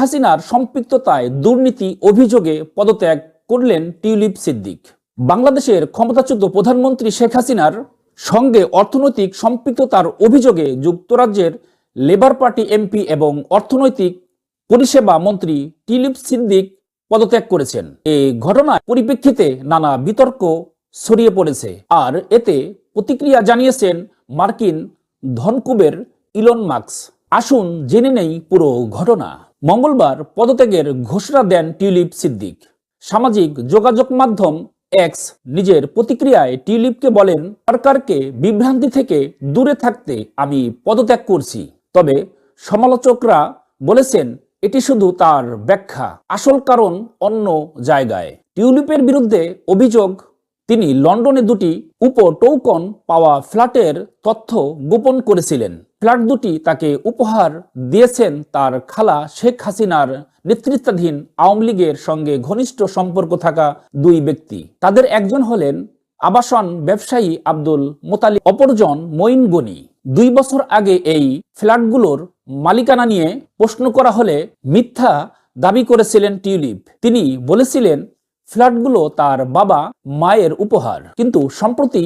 হাসিনার সম্পৃক্ততায় দুর্নীতি অভিযোগে পদত্যাগ করলেন টিউলিপ সিদ্দিক। বাংলাদেশের ক্ষমতাচ্যুত প্রধানমন্ত্রী শেখ হাসিনার সঙ্গে অর্থনৈতিক সম্পৃক্ততার অভিযোগে যুক্তরাজ্যের লেবার পার্টি এমপি এবং অর্থনৈতিক পরিষেবা মন্ত্রী টিলিপ সিদ্দিক পদত্যাগ করেছেন। এই ঘটনার পরিপ্রেক্ষিতে নানা বিতর্ক ছড়িয়ে পড়েছে। আর এতে প্রতিক্রিয়া জানিয়েছেন মার্কিন ধনকুবের ইলন মার্কস আসুন জেনে নেই পুরো ঘটনা। মঙ্গলবার পদত্যাগের ঘোষণা দেন টিউলিপ সিদ্দিক। সামাজিক যোগাযোগ মাধ্যম এক্স নিজের প্রতিক্রিয়ায় টিউলিপকে বলেন, সরকারকে বিভ্রান্তি থেকে দূরে থাকতে আমি পদত্যাগ করছি। তবে সমালোচকরা বলেছেন, এটি শুধু তার ব্যাখ্যা। আসল কারণ অন্য জায়গায়। টিউলিপের বিরুদ্ধে অভিযোগ তিনি লন্ডনে দুটি উপ টৌকন পাওয়া ফ্ল্যাটের তথ্য গোপন করেছিলেন। ফ্ল্যাট দুটি তাকে উপহার দিয়েছেন তার খালা শেখ হাসিনার নেতৃত্বাধীন আওয়ামী লীগের সঙ্গে ঘনিষ্ঠ সম্পর্ক থাকা দুই ব্যক্তি। তাদের একজন হলেন আবাসন ব্যবসায়ী আব্দুল মোতালি অপরজন মঈন গনি। দুই বছর আগে এই ফ্ল্যাটগুলোর মালিকানা নিয়ে প্রশ্ন করা হলে মিথ্যা দাবি করেছিলেন টিউলিপ। তিনি বলেছিলেন ফ্ল্যাটগুলো তার বাবা মায়ের উপহার। কিন্তু সম্প্রতি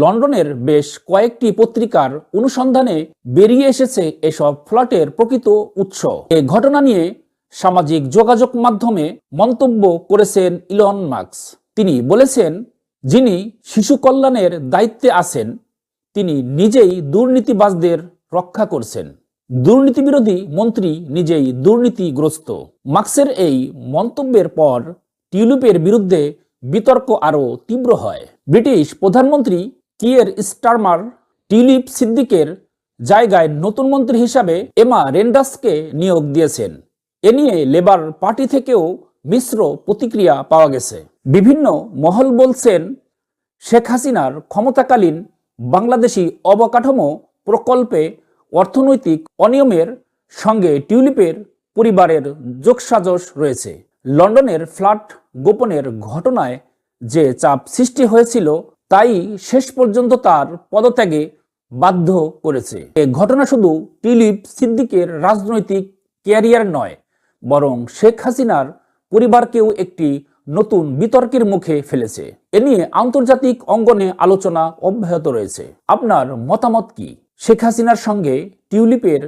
লন্ডনের বেশ কয়েকটি পত্রিকার অনুসন্ধানে বেরিয়ে এসেছে এসব ফ্ল্যাটের প্রকৃত উৎস। এ ঘটনা নিয়ে সামাজিক যোগাযোগ মাধ্যমে মন্তব্য করেছেন ইলন মার্কস তিনি বলেছেন, যিনি শিশু কল্যাণের দায়িত্বে আছেন, তিনি নিজেই দুর্নীতিবাজদের রক্ষা করছেন। দুর্নীতি বিরোধী মন্ত্রী নিজেই দুর্নীতিগ্রস্ত। মার্কসের এই মন্তব্যের পর টিউলিপের বিরুদ্ধে বিতর্ক আরও তীব্র হয়। ব্রিটিশ প্রধানমন্ত্রী কিয়ের স্টারমার টিউলিপ সিদ্দিকের জায়গায় নতুন মন্ত্রী হিসাবে এমা রেন্ডাসকে নিয়োগ দিয়েছেন। এ নিয়ে লেবার পার্টি থেকেও মিশ্র প্রতিক্রিয়া পাওয়া গেছে। বিভিন্ন মহল বলছেন, শেখ হাসিনার ক্ষমতাকালীন বাংলাদেশি অবকাঠামো প্রকল্পে অর্থনৈতিক অনিয়মের সঙ্গে টিউলিপের পরিবারের যোগসাজশ রয়েছে। লন্ডনের ফ্ল্যাট গোপনের ঘটনায় যে চাপ সৃষ্টি হয়েছিল, তাই শেষ পর্যন্ত তার পদত্যাগে বাধ্য করেছে। এ ঘটনা শুধু টিউলিপ সিদ্দিকের রাজনৈতিক ক্যারিয়ার নয়, বরং শেখ হাসিনার পরিবারকেও একটি নতুন বিতর্কের মুখে ফেলেছে। এ নিয়ে আন্তর্জাতিক অঙ্গনে আলোচনা অব্যাহত রয়েছে। আপনার মতামত কি? শেখ হাসিনার সঙ্গে টিউলিপের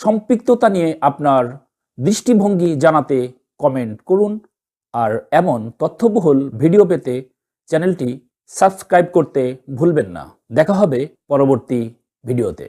সম্পৃক্ততা নিয়ে আপনার দৃষ্টিভঙ্গি জানাতে কমেন্ট করুন। আর এমন তথ্যবহুল ভিডিও পেতে চ্যানেলটি সাবস্ক্রাইব করতে ভুলবেন না। দেখা হবে পরবর্তী ভিডিওতে